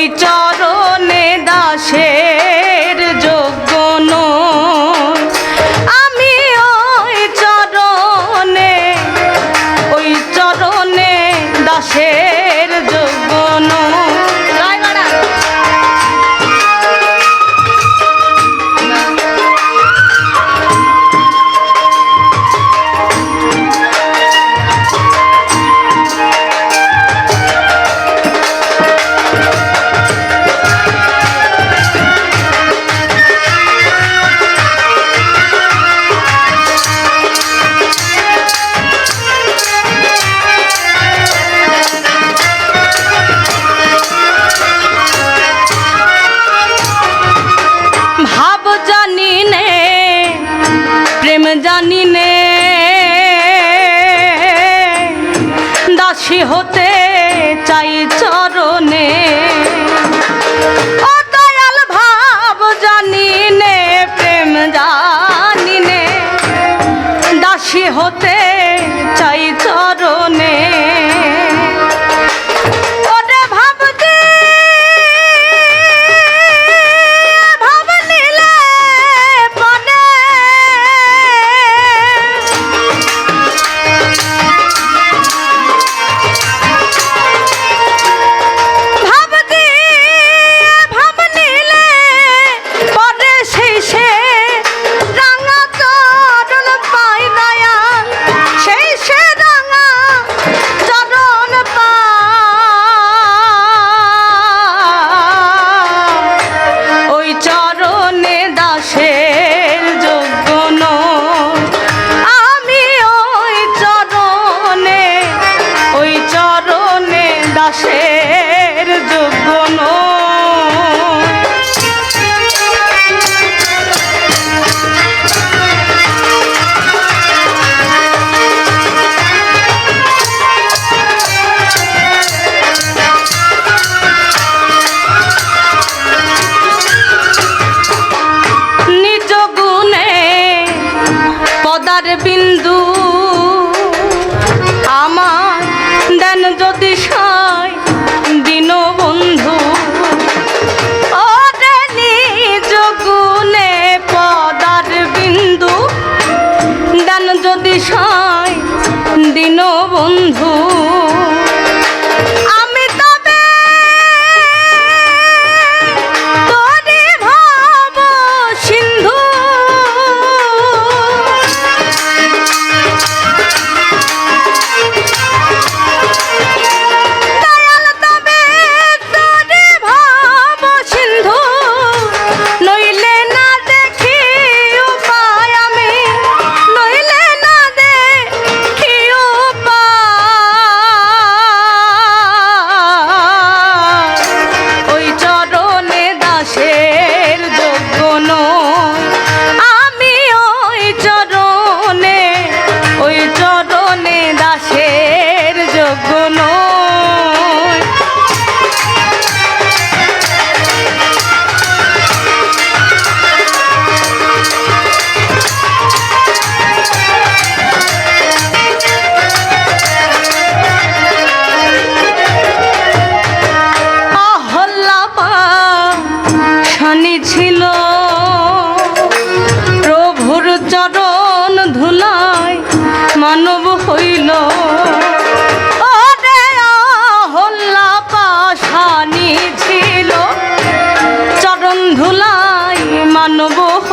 ওই চরণে দাসের যোগ্য আমি ওই চরণে ওই চরণে দাসের যোগ্য পদার বিন্দু আমার দেন যদি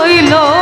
মানব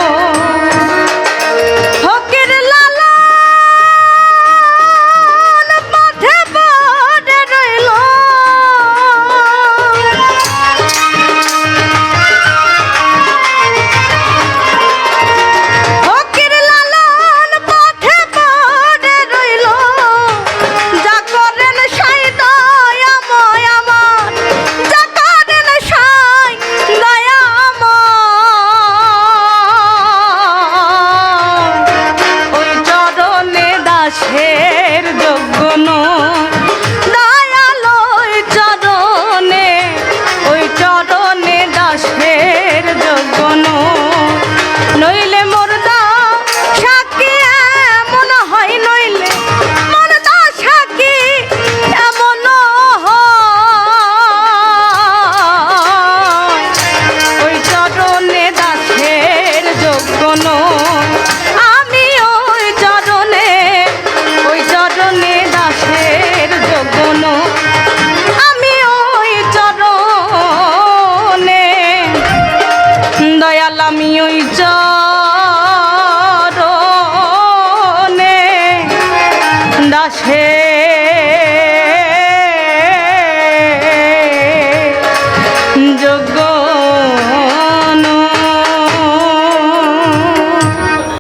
চরণে দাসের